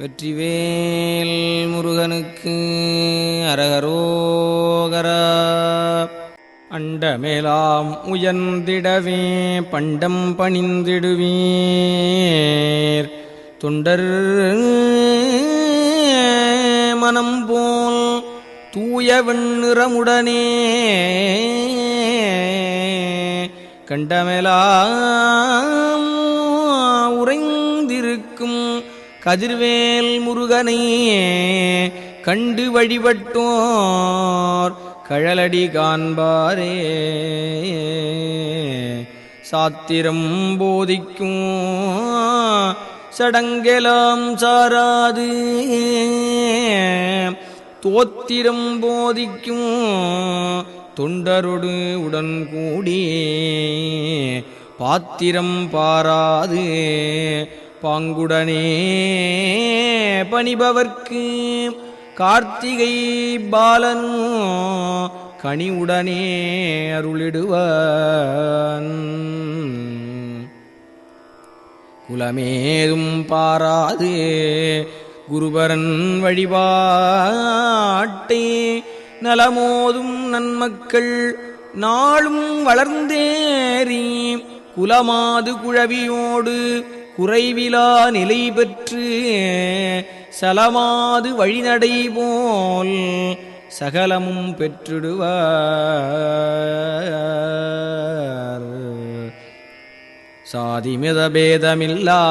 வெற்றிவேல் முருகனுக்கு அரகரோகரா. அண்டமேலாம் உயர்ந்திடவே பண்டம் பணிந்திடுவீர். தொண்டர் மனம் போல் தூய வெண்ணிறமுடனே. கண்டமேலா கதிர்வேல் முருகனை கண்டு வழிபட்டோர் கழலடி காண்பாரே. சாத்திரம் போதிக்கும் சடங்கெலாம் சாராது. தோத்திரம் போதிக்கும் தொண்டரொடு உடன் கூடி பாத்திரம் பாராது. பாங்குடனே பணிபவர்க்கு கார்த்திகை பாலன் கனிவுடனே அருளிடுவன். குலமேதும் பாராது குருபரன் வழிபாட்டே நலமோதும் நன்மக்கள் நாளும் வளர்ந்தேறி குலமாது குழவியோடு குறைவிலா நிலை பெற்று சலமாது வழிநடை போல் சகலமும் பெற்றிடுவார். சாதிமித பேதமில்லா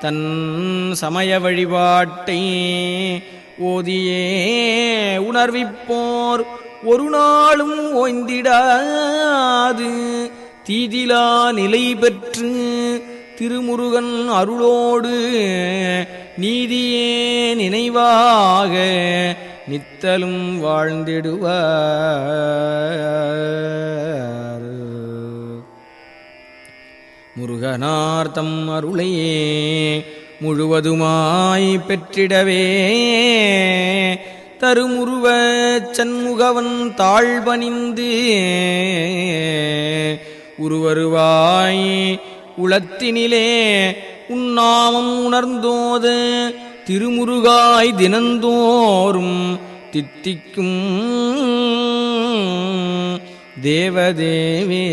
தன் சமய வழிபாட்டை ஓதியே உணர்விப்போர் ஒரு நாளும் ஓய்ந்திடாது. தீதிலா நிலை பெற்று திருமுருகன் அருளோடு நீதியே நினைவாக நித்தலும் வாழ்ந்திடுவார். முருகனார்த்தம் அருளையே முழுவதுமாய் பெற்றிடவே. தருமுருவ சண்முகவன் தாழ்வணிந்து உருவருவாய் உளத்தினிலே உன்னாமம் உணர்ந்தோது திருமுருகாய் தினந்தோறும் தித்திக்கும் தேவதேவே.